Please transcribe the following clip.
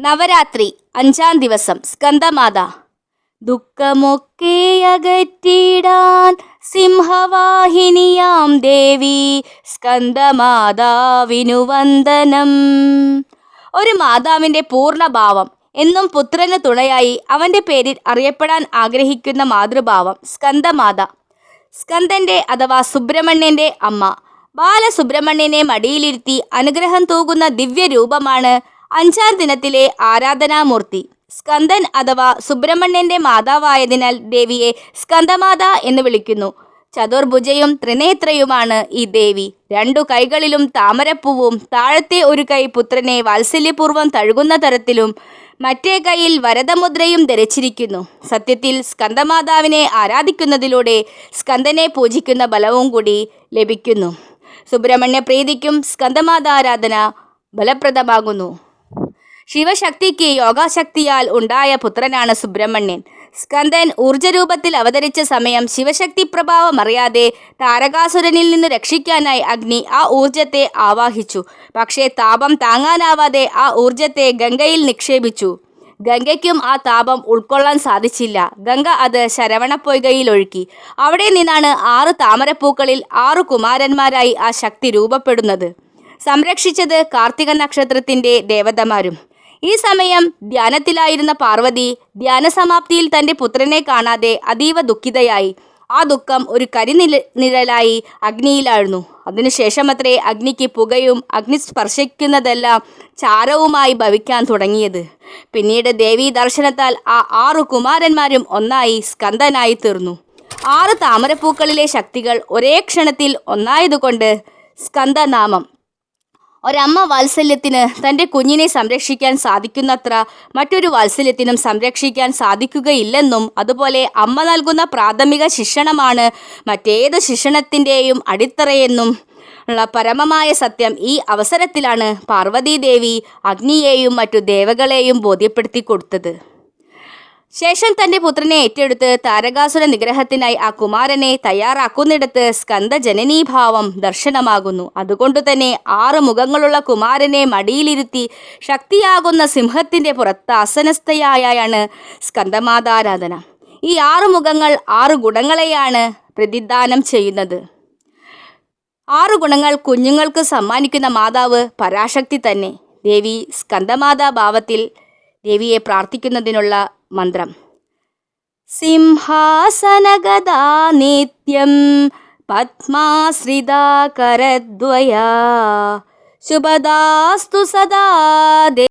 നവരാത്രി അഞ്ചാം ദിവസം സ്കന്ദമാത ദുഃഖമൊക്കെ അകറ്റിടാൻ സിംഹവാഹിനിയാം ദേവി സ്കന്ദമാതാവിനു വന്ദനം. ഒരു മാതാവിന്റെ പൂർണഭാവം എന്നും പുത്രന് തുണയായി അവന്റെ പേരിൽ അറിയപ്പെടാൻ ആഗ്രഹിക്കുന്ന മാതൃഭാവം സ്കന്ദമാത സ്കന്ദന്റെ അഥവാ സുബ്രഹ്മണ്യന്റെ അമ്മ ബാലസുബ്രഹ്മണ്യനെ മടിയിലിരുത്തി അനുഗ്രഹം തൂകുന്ന ദിവ്യരൂപമാണ് അഞ്ചാം ദിനത്തിലെ ആരാധനാമൂർത്തി. സ്കന്ദൻ അഥവാ സുബ്രഹ്മണ്യന്റെ മാതാവായതിനാൽ ദേവിയെ സ്കന്ദമാത എന്ന് വിളിക്കുന്നു. ചതുർഭുജയും ത്രിനേത്രയുമാണ് ഈ ദേവി. രണ്ടു കൈകളിലും താമരപ്പൂവും താഴത്തെ ഒരു കൈ പുത്രനെ വാത്സല്യപൂർവം തഴുകുന്ന തരത്തിലും മറ്റേ കൈയിൽ വരദമുദ്രയും ധരിച്ചിരിക്കുന്നു. സത്യത്തിൽ സ്കന്ദമാതാവിനെ ആരാധിക്കുന്നതിലൂടെ സ്കന്ദനെ പൂജിക്കുന്ന ബലവും കൂടി ലഭിക്കുന്നു. സുബ്രഹ്മണ്യ പ്രീതിക്കും സ്കന്ദമാതാരാധന ഫലപ്രദമാകുന്നു. ശിവശക്തിക്ക് യോഗാശക്തിയാൽ ഉണ്ടായ പുത്രനാണ് സുബ്രഹ്മണ്യൻ. സ്കന്ദൻ ഊർജരൂപത്തിൽ അവതരിച്ച സമയം ശിവശക്തി പ്രഭാവം അറിയാതെ താരകാസുരനിൽ നിന്ന് രക്ഷിക്കാനായി അഗ്നി ആ ഊർജത്തെ ആവാഹിച്ചു. പക്ഷേ താപം താങ്ങാനാവാതെ ആ ഊർജത്തെ ഗംഗയിൽ നിക്ഷേപിച്ചു. ഗംഗയ്ക്കും ആ താപം ഉൾക്കൊള്ളാൻ സാധിച്ചില്ല. ഗംഗ അത് ശരവണപ്പൊയ്കയിൽ ഒഴുക്കി. അവിടെ നിന്നാണ് ആറ് താമരപ്പൂക്കളിൽ ആറു കുമാരന്മാരായി ആ ശക്തി രൂപപ്പെടുന്നത്. സംരക്ഷിച്ചത് കാർത്തിക നക്ഷത്രത്തിന്റെ ദേവതമാരും. ഈ സമയം ധ്യാനത്തിലായിരുന്ന പാർവതി ധ്യാനസമാപ്തിയിൽ തന്റെ പുത്രനെ കാണാതെ അതീവ ദുഃഖിതയായി. ആ ദുഃഖം ഒരു കരിനില നിഴലായി അഗ്നിയിലാഴ്ന്നു. അതിനുശേഷമത്രേ അഗ്നിക്ക് പുകയും അഗ്നി സ്പർശിക്കുന്നതെല്ലാം ചാരവുമായി ഭവിക്കാൻ തുടങ്ങിയത്. പിന്നീട് ദേവീ ദർശനത്താൽ ആ ആറു കുമാരന്മാരും ഒന്നായി സ്കന്ദനായി തീർന്നു. ആറ് താമരപ്പൂക്കളിലെ ശക്തികൾ ഒരേ ക്ഷണത്തിൽ ഒന്നായതുകൊണ്ട് സ്കന്ദനാമം ഒരമ്മ വാത്സല്യത്തിന് തന്റെ കുഞ്ഞിനെ സംരക്ഷിക്കാൻ സാധിക്കുന്നത്ര മറ്റൊരു വാത്സല്യത്തിനും സംരക്ഷിക്കാൻ സാധിക്കുകയില്ലെന്നും അതുപോലെ അമ്മ നൽകുന്ന പ്രാഥമിക ശിക്ഷണമാണ് മറ്റേത് ശിക്ഷണത്തിന്റെയും അടിത്തറയെന്നും ഉള്ള പരമമായ സത്യം ഈ അവസരത്തിലാണ് പാർവതീദേവി അഗ്നിയെയും മറ്റു ദേവകളെയും ബോധ്യപ്പെടുത്തി കൊടുത്തത്. ശേഷം തന്റെ പുത്രനെ ഏറ്റെടുത്ത് താരകാസുര നിഗ്രഹത്തിനായി ആ കുമാരനെ തയ്യാറാക്കുന്നിടത്ത് സ്കന്ദജനനീഭാവം ദർശനമാകുന്നു. അതുകൊണ്ടുതന്നെ ആറ് മുഖങ്ങളുള്ള കുമാരനെ മടിയിലിരുത്തി ശക്തിയാകുന്ന സിംഹത്തിന്റെ പുറത്ത് അസനസ്ഥയായാണ് സ്കന്ദമാതാരാധന. ഈ ആറ് മുഖങ്ങൾ ആറ് ഗുണങ്ങളെയാണ് പ്രതിദാനം ചെയ്യുന്നത്. ആറു ഗുണങ്ങൾ കുഞ്ഞുങ്ങൾക്ക് സമ്മാനിക്കുന്ന മാതാവ് പരാശക്തി തന്നെ. ദേവി സ്കന്ദമാതാ ഭാവത്തിൽ ദേവിയെ പ്രാർത്ഥിക്കുന്നതിനുള്ള മന്ത്രം. സിംഹാസനഗതാ നിത്യം പത്മാശ്രിതാ ശുഭദാസ്തു സദാ